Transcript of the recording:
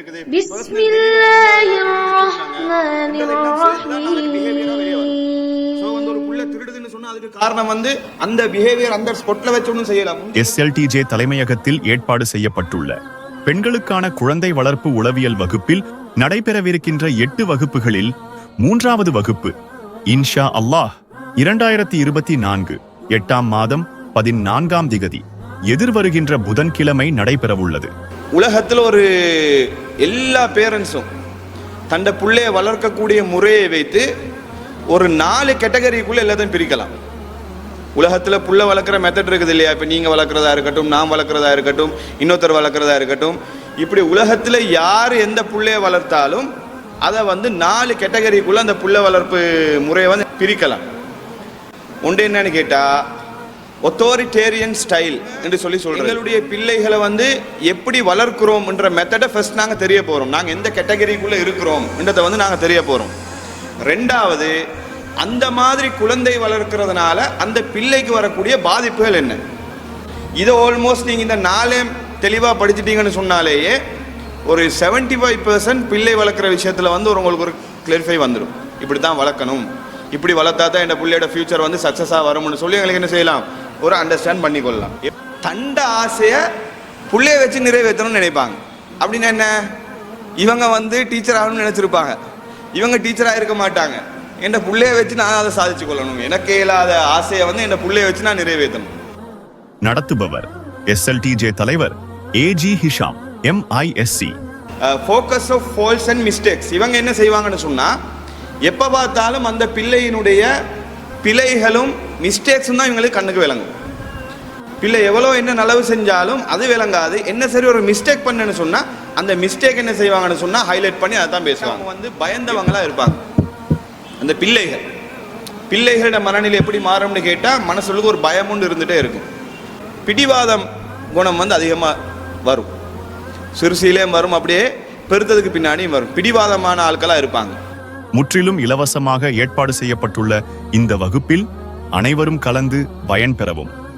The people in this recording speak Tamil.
இருக்குது. தலைமையகத்தில் ஏற்பாடு செய்யப்பட்டுள்ள பெண்களுக்கான குழந்தை வளர்ப்பு உளவியல் வகுப்பில் நடைபெறவிருக்கின்ற எட்டு வகுப்புகளில் மூன்றாவது வகுப்பு இன்ஷா அல்லாஹ் இரண்டாயிரத்தி இருபத்தி நான்கு எட்டாம் மாதம் பதினான்காம் திகதி. எதிர்வருகின்ற புதன்கிழமை நடைபெறவுள்ளது. உலகத்தில் ஒரு எல்லா பேரண்ட்ஸும் தண்ட பிள்ளைய வளர்க்கக்கூடிய முறையை வைத்து ஒரு நாலு கேட்டகரிக்குள்ளே எல்லாத்தையும் பிரிக்கலாம். உலகத்தில் புள்ள வளர்க்குற மெத்தட் இருக்குது இல்லையா? இப்போ நீங்கள் வளர்க்குறதா இருக்கட்டும் நான் வளர்க்குறதா இருக்கட்டும் இன்னொருத்தர் வளர்க்குறதா இருக்கட்டும். இப்படி உலகத்தில் யார் எந்த புள்ளைய வளர்த்தாலும் அதை வந்து நாலு கேட்டகரிக்குள்ளே அந்த புள்ள வளர்ப்பு முறையை வந்து பிரிக்கலாம். ஒன்று என்னன்னு கேட்டால் ஒத்தோரிட்டேரியன் ஸ்டைல் என்று சொல்லி சொல்றோம் எங்களுடைய பிள்ளைகளை வந்து எப்படி வளர்க்கிறோம் என்ற மெத்தடை ஃபர்ஸ்ட் நாங்கள் தெரிய போகிறோம் நாங்கள் எந்த கேட்டகரிக்குள்ளே இருக்கிறோம் என்றதை வந்து நாங்கள் தெரிய போகிறோம் ரெண்டாவது அந்த மாதிரி குழந்தை வளர்க்கிறதுனால அந்த பிள்ளைக்கு வரக்கூடிய பாதிப்புகள் என்ன? இதை ஆல்மோஸ்ட் நீங்கள் இந்த நாளே தெளிவாக படிச்சிட்டீங்கன்னு சொன்னாலேயே ஒரு செவன்ட்டி ஃபைவ் பர்சன்ட் பிள்ளை வளர்க்குற விஷயத்தில் வந்து ஒரு உங்களுக்கு ஒரு கிளியரிஃபை வந்துடும் இப்படி தான் வளர்க்கணும். இப்படி வளர்த்தா தான் என் பிள்ளையோட ஃபியூச்சர் வந்து சக்ஸஸாக வரும்னு சொல்லி எங்களுக்கு என்ன செய்யலாம்? ஒரு அண்டர்ஸ்டாண்ட் பண்ணிக்கொள்ளலாம். தண்ட ஆசையை புள்ளைய வச்சு நிறைவேற்றணும்னு நினைப்பாங்க. அப்படின்னா என்ன? இவங்க வந்து டீச்சர் ஆகணும்னு நினைச்சிருப்பாங்க. இவங்க டீச்சராக இருக்க மாட்டாங்க. என் புள்ளைய வச்சு நான் அதை சாதிச்சு கொள்ளணும். எனக்கு இயலாத ஆசையை வந்து என் புள்ளைய வச்சு நான் நிறைவேற்றணும். நடத்துபவர் எஸ்எல்டிஜே தலைவர் A G Hisham MISc focus of false and mistakes இவங்க என்ன செய்வாங்கன்னு சொன்னால் எப்போ பார்த்தாலும் அந்த பிள்ளையினுடைய பிழைகளும் மிஸ்டேக்ஸ் தான் இவங்களுக்கு கண்ணுக்கு விளங்கும். பிள்ளை எவ்வளோ என்ன நலவு செஞ்சாலும் அது விளங்காது. என்ன சரி ஒரு மிஸ்டேக் பண்ணுன்னு சொன்னால் அந்த மிஸ்டேக் என்ன செய்வாங்கன்னு சொன்னால் ஹைலைட் பண்ணி அதை தான் பேசுவாங்க. வந்து பயந்தவங்களாக இருப்பாங்க. அந்த பிள்ளைகள். பிள்ளைகளோட மனநிலை எப்படி மாறும்னு கேட்டால் மனசுக்கு ஒரு பயமுன்னு இருந்துகிட்டே இருக்கும். பிடிவாதம் குணம் வந்து அதிகமாக வரும். சிறுசியிலே வரும் அப்படியே பெருத்ததுக்கு பின்னாடியும் வரும். பிடிவாதமான ஆட்களாக இருப்பாங்க. முற்றிலும் இலவசமாக ஏற்பாடு செய்யப்பட்டுள்ள இந்த வகுப்பில் அனைவரும் கலந்து பயன்பெறவும்.